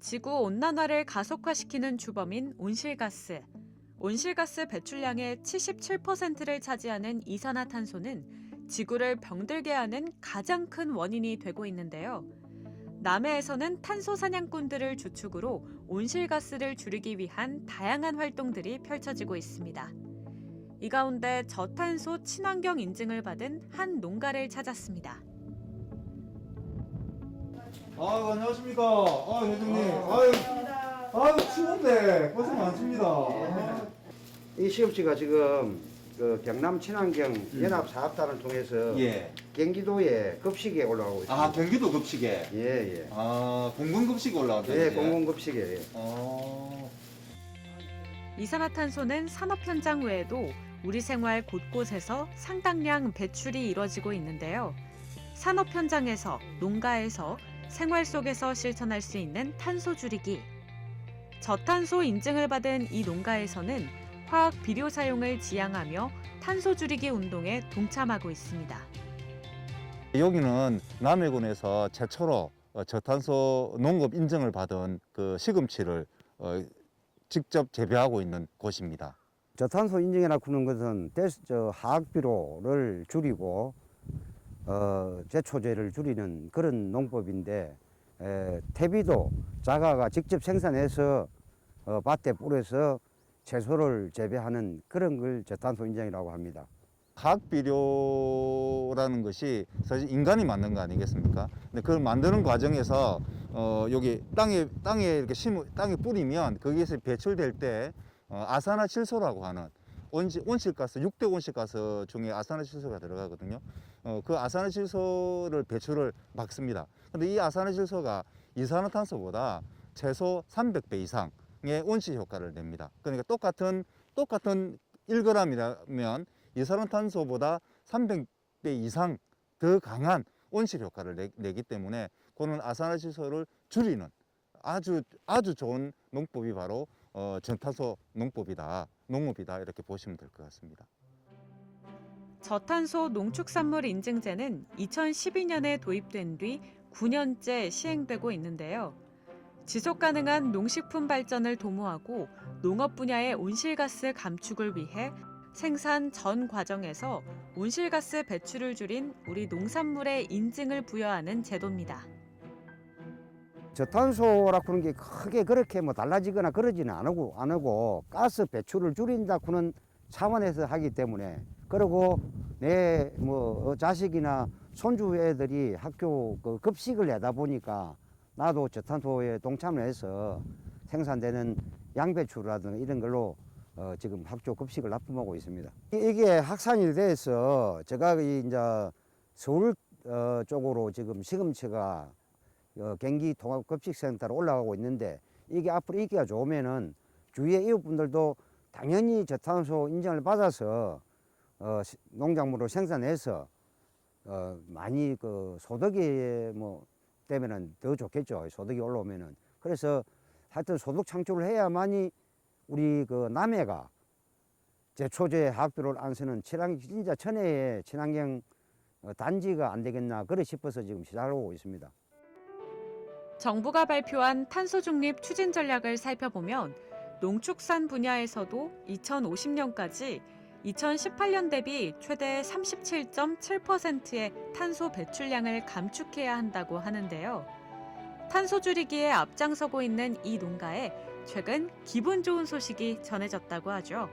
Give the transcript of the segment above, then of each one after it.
지구 온난화를 가속화시키는 주범인 온실가스. 온실가스 배출량의 77%를 차지하는 이산화탄소는 지구를 병들게 하는 가장 큰 원인이 되고 있는데요. 남해에서는 탄소 사냥꾼들을 주축으로 온실가스를 줄이기 위한 다양한 활동들이 펼쳐지고 있습니다. 이 가운데 저탄소 친환경 인증을 받은 한 농가를 찾았습니다. 아 안녕하십니까. 아 회장님. 아유 아유 추운데 고생 많습니다. 아, 이 시험지가 지금 그 경남 친환경 연합 사업단을 통해서 예. 경기도에 급식에 올라가고 있습니다. 아 경기도 급식에. 예, 예. 아 공군 급식에 올라온다. 예, 이제. 공공급식에. 예. 어. 이산화탄소는 산업 현장 외에도 우리 생활 곳곳에서 상당량 배출이 이뤄지고 있는데요. 산업 현장에서, 농가에서, 생활 속에서 실천할 수 있는 탄소 줄이기. 저탄소 인증을 받은 이 농가에서는 화학 비료 사용을 지향하며 탄소 줄이기 운동에 동참하고 있습니다. 여기는 남해군에서 최초로 어, 저탄소 농업 인증을 받은 그 시금치를 어, 직접 재배하고 있는 곳입니다. 저탄소 인증이라 그러는 것은 저 화학비료를 줄이고 어, 제초제를 줄이는 그런 농법인데 에, 퇴비도 자가가 직접 생산해서 어, 밭에 뿌려서 채소를 재배하는 그런 걸 저탄소 인증이라고 합니다. 화학 비료라는 것이 사실 인간이 만든 거 아니겠습니까? 근데 그걸 만드는 과정에서 어 여기 땅에 땅에 이렇게 심 땅에 뿌리면 거기에서 배출될 때 어, 아산화질소라고 하는 온실, 온실가스, 6대 온실가스 중에 아산화질소가 들어가거든요. 어, 그 아산화질소를 배출을 막습니다. 근데 이 아산화질소가 이산화탄소보다 최소 300배 이상의 온실 효과를 냅니다. 그러니까 똑같은 똑같은 1g이라면 이산화탄소보다 300배 이상 더 강한 온실 효과를 내, 내기 때문에 그는 아산화질소를 줄이는 아주 아주 좋은 농법이 바로 어, 전탄소 농법이다, 농업이다 이렇게 보시면 될 것 같습니다. 저탄소 농축산물 인증제는 2012년에 도입된 뒤 9년째 시행되고 있는데요. 지속 가능한 농식품 발전을 도모하고 농업 분야의 온실가스 감축을 위해 생산 전 과정에서 온실가스 배출을 줄인 우리 농산물의 인증을 부여하는 제도입니다. 저탄소라 그런 게 크게 그렇게 뭐 달라지거나 그러지는 안 하고 안 하고 가스 배출을 줄인다 그는 차원에서 하기 때문에 그리고 내 뭐 자식이나 손주 애들이 학교 그 급식을 내다 보니까 나도 저탄소에 동참을 해서 생산되는 양배추라든가 이런 걸로 어 지금 학교 급식을 납품하고 있습니다. 이- 이게 확산이 돼서 제가 이 이제 서울 어 쪽으로 지금 시금치가 어, 경기 통합급식센터로 올라가고 있는데 이게 앞으로 인기가 좋으면은 주위의 이웃분들도 당연히 저탄소 인정을 받아서 어, 시- 농작물을 생산해서 어, 많이 그 소득이 뭐 되면은 더 좋겠죠. 소득이 올라오면은 그래서 하여튼 소득 창출을 해야만이 우리 그 남해가 제초제 학비를 안 쓰는 친환 진짜 천혜의 친환경 어, 단지가 안 되겠나 그래 싶어서 지금 시작하고 있습니다. 정부가 발표한 탄소 중립 추진 전략을 살펴보면 농축산 분야에서도 2050년까지 2018년 대비 최대 37.7%의 탄소 배출량을 감축해야 한다고 하는데요. 탄소 줄이기에 앞장서고 있는 이 농가에 최근 기분 좋은 소식이 전해졌다고 하죠.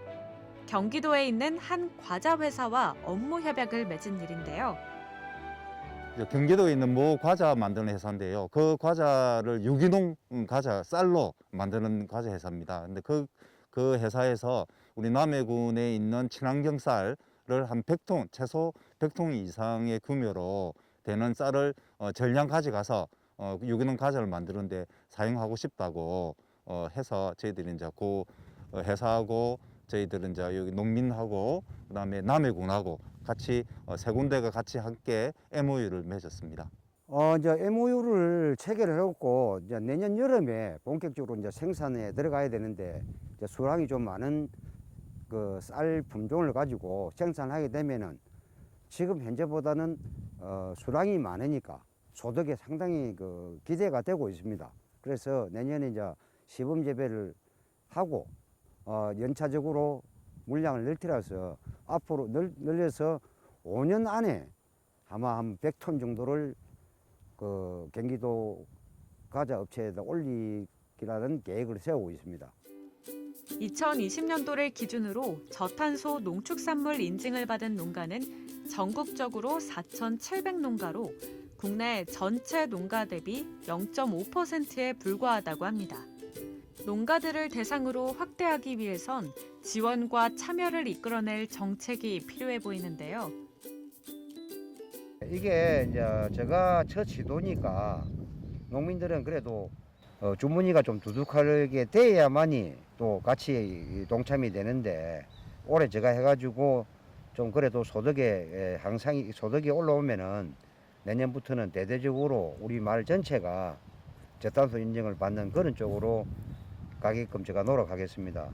경기도에 있는 한 과자 회사와 업무 협약을 맺은 일인데요. 경기도에 있는 모 과자 만드는 회사인데요. 그 과자를 유기농 음, 과자 쌀로 만드는 과자 회사입니다. 근데 그, 그 회사에서 우리 남해군에 있는 친환경 쌀을 한 100톤, 최소 100톤 이상의 규모로 되는 쌀을 어, 전량 가져가서 어, 유기농 과자를 만드는데 사용하고 싶다고 어, 해서 저희들이 이제 그 어, 회사하고 저희들은 이제 여기 농민하고 그다음에 남해군하고 같이 어, 세 군데가 같이 함께 MOU를 맺었습니다. 어, 이제 MOU를 체결을 해갖고, 이제 내년 여름에 본격적으로 이제 생산에 들어가야 되는데, 이제 수량이 좀 많은 그 쌀 품종을 가지고 생산하게 되면은 지금 현재보다는 어, 수량이 많으니까 소득에 상당히 그 기대가 되고 있습니다. 그래서 내년에 이제 시범 재배를 하고 어, 연차적으로 물량을 늘리라서 앞으로 늘, 늘려서 5년 안에 아마 한 100톤 정도를 그 경기도 과자 업체에다 올리기라는 계획을 세우고 있습니다. 2020년도를 기준으로 저탄소 농축산물 인증을 받은 농가는 전국적으로 4,700농가로 국내 전체 농가 대비 0.5%에 불과하다고 합니다. 농가들을 대상으로 확대하기 위해선 지원과 참여를 이끌어낼 정책이 필요해 보이는데요. 이게 이제 제가 첫 시도니까 농민들은 그래도 어, 주머니가 좀 두둑하게 돼야만이 또 같이 동참이 되는데 올해 제가 해가지고 좀 그래도 소득에 에, 항상 이 소득이 올라오면은 내년부터는 대대적으로 우리 마을 전체가 저탄소 인증을 받는 그런 쪽으로 가게끔 제가 노력하겠습니다.